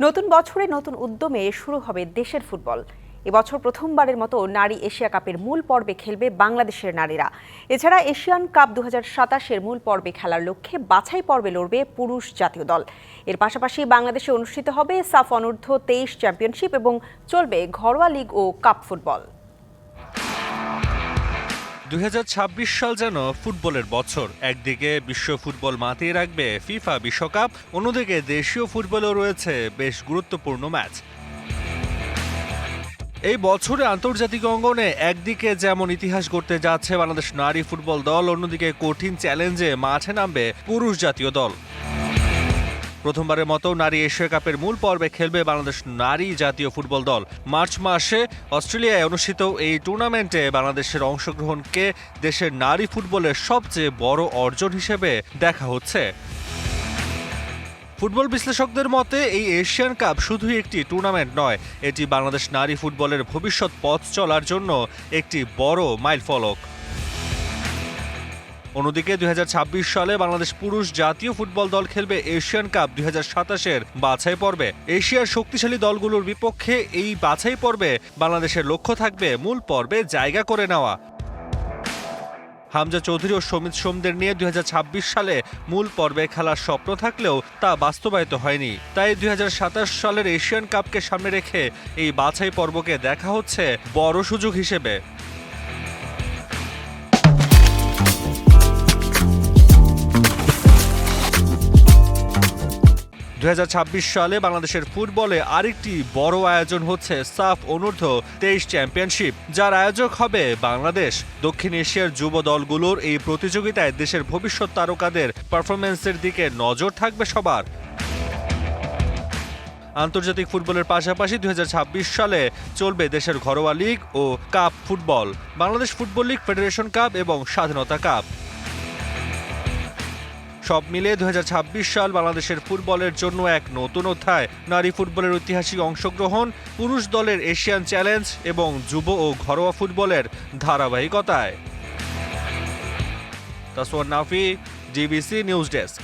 নতুন বছরে নতুন উদ্যমে শুরু হবে দেশের ফুটবল। এবছর প্রথমবারের মতো নারী এশিয়া কাপের মূল পর্বে খেলবে বাংলাদেশের নারীরা। এছাড়া এশিয়ান কাপ দু সাতাশের মূল পর্বে খেলার লক্ষ্যে বাছাই পর্বে লড়বে পুরুষ জাতীয় দল। এর পাশাপাশি বাংলাদেশে অনুষ্ঠিত হবে সাফ অনূর্ধ্ব তেইশ চ্যাম্পিয়নশিপ এবং চলবে ঘরোয়া লীগ ও কাপ ফুটবল। দুই হাজার ছাব্বিশ সাল যেন ফুটবলের বছর। একদিকে বিশ্ব ফুটবল মাতিয়ে রাখবে ফিফা বিশ্বকাপ, অন্যদিকে দেশীয় ফুটবলেও রয়েছে বেশ গুরুত্বপূর্ণ ম্যাচ। এই বছরে আন্তর্জাতিক অঙ্গনে একদিকে যেমন ইতিহাস গড়তে যাচ্ছে বাংলাদেশ নারী ফুটবল দল, অন্যদিকে কঠিন চ্যালেঞ্জে মাঠে নামবে পুরুষ জাতীয় দল। প্রথমবারের মতো নারী এশিয়া কাপের মূল পর্বে খেলবে বাংলাদেশ নারী জাতীয় ফুটবল দল। মার্চ মাসে অস্ট্রেলিয়ায় অনুষ্ঠিত এই টুর্নামেন্টে বাংলাদেশের অংশগ্রহণকে দেশের নারী ফুটবলের সবচেয়ে বড় অর্জন হিসেবে দেখা হচ্ছে। ফুটবল বিশ্লেষকদের মতে, এই এশিয়ান কাপ শুধুই একটি টুর্নামেন্ট নয়, এটি বাংলাদেশ নারী ফুটবলের ভবিষ্যৎ পথ চলার জন্য একটি বড় মাইলফলক। অন্যদিকে দুই হাজার ছাব্বিশ সালে বাংলাদেশ পুরুষ জাতীয় ফুটবল দল খেলবে এশিয়ান কাপ দুই হাজার সাতাশের বাছাই পর্বে। এশিয়ার শক্তিশালী দলগুলোর বিপক্ষে এই বাছাই পর্বে বাংলাদেশের লক্ষ্য থাকবে মূল পর্বে জায়গা করে নেওয়া। হামজা চৌধুরী ও সমিত সোমদের নিয়ে দুই হাজার ছাব্বিশ সালে মূল পর্বে খেলার স্বপ্ন থাকলেও তা বাস্তবায়িত হয়নি। তাই দুই হাজার সাতাশ সালের এশিয়ান কাপকে সামনে রেখে এই বাছাই পর্বকে দেখা হচ্ছে বড় সুযোগ হিসেবে। দু হাজার ছাব্বিশ সালে বাংলাদেশের ফুটবলে আরেকটি বড় আয়োজন হচ্ছে সাফ অনূর্ধ্ব তেইশ চ্যাম্পিয়নশিপ, যার আয়োজক হবে বাংলাদেশ। দক্ষিণ এশিয়ার যুব দলগুলোর এই প্রতিযোগিতায় দেশের ভবিষ্যৎ তারকাদের পারফরমেন্সের দিকে নজর থাকবে সবার। আন্তর্জাতিক ফুটবলের পাশাপাশি দুই হাজার ছাব্বিশ সালে চলবে দেশের ঘরোয়া লীগ ও cup football. Bangladesh football league, federation cup এবং স্বাধীনতা কাপ। সব মিলে দু হাজার ছাব্বিশ সাল বাংলাদেশের ফুটবলের জন্য এক নতুন অধ্যায়। নারী ফুটবলের ঐতিহাসিক অংশগ্রহণ, পুরুষ দলের এশিয়ান চ্যালেঞ্জ এবং যুব ও ঘরোয়া ফুটবলের ধারাবাহিকতায়। Taswar Nafi, DBC news desk.